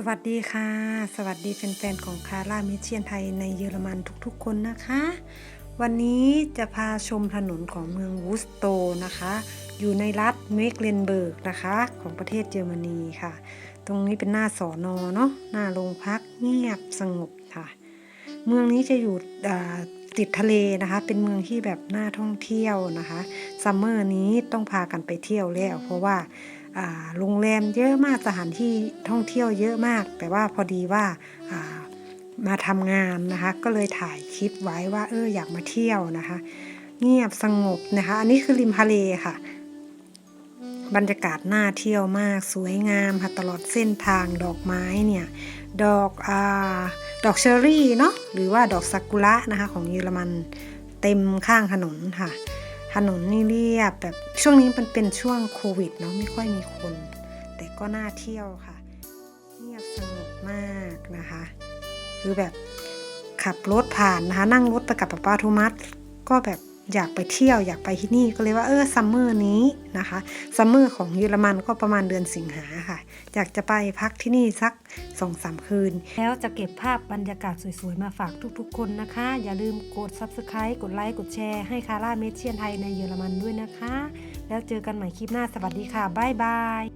สวัสดีค่ะ สวัสดีแฟนๆของคาร่ามิเชียนไทยในเยอรมันทุกๆคนนะคะ วันนี้จะพาชมถนนของเมืองวูสโตนะคะ อยู่ในรัฐเมกเลนเบิร์กนะคะ ของประเทศเยอรมนีค่ะ ตรงนี้เป็นหน้าสอนอเนาะหน้าโรงพักเงียบสงบค่ะ เมืองนี้จะอยู่ติดทะเลนะคะ เป็นเมืองที่แบบน่าท่องเที่ยวนะคะซัมเมอร์นี้ต้องพากันไปเที่ยวแล้วเพราะว่า โรงแรมเยอะมากสถานที่ท่องเที่ยวเยอะมาก แต่ว่าพอดีว่ามาทำงานนะคะ ก็เลยถ่ายคลิปไว้ว่าเอออยากมาเที่ยวนะคะ เงียบสงบนะคะ อันนี้คือริมทะเลค่ะ บรรยากาศน่าเที่ยวมากสวยงามค่ะตลอดเส้นทางดอกไม้เนี่ย ดอกอาดอกเชอรี่เนาะหรือว่าดอกซากุระนะคะของเยอรมันเต็มข้างถนนค่ะ นนนี่เรียบแบบช่วงนี้มันเป็นช่วงโควิดเนาะไม่ค่อยมีคน แต่ก็น่าเที่ยวค่ะ เงียบสงบมากนะคะ คือแบบขับรถผ่านนะคะ นั่งรถไปกับป้าป้าโทมัสก็แบบ อยากไปเที่ยวอยากไปที่นี่ก็เลยว่าเออซัมเมอร์นี้นะคะซัมเมอร์ของเยอรมันก็ประมาณเดือนสิงหาค่ะ อยากจะไปพักที่นี่สักสองสามคืน แล้วจะเก็บภาพบรรยากาศสวยๆ มาฝากทุกๆ คนนะคะ อย่าลืมกด Subscribe กดไลค์กดแชร์ให้คาร่าเมเชียนไทยในเยอรมันด้วยนะคะ แล้วเจอกันใหม่คลิปหน้าสวัสดีค่ะบ๊ายบาย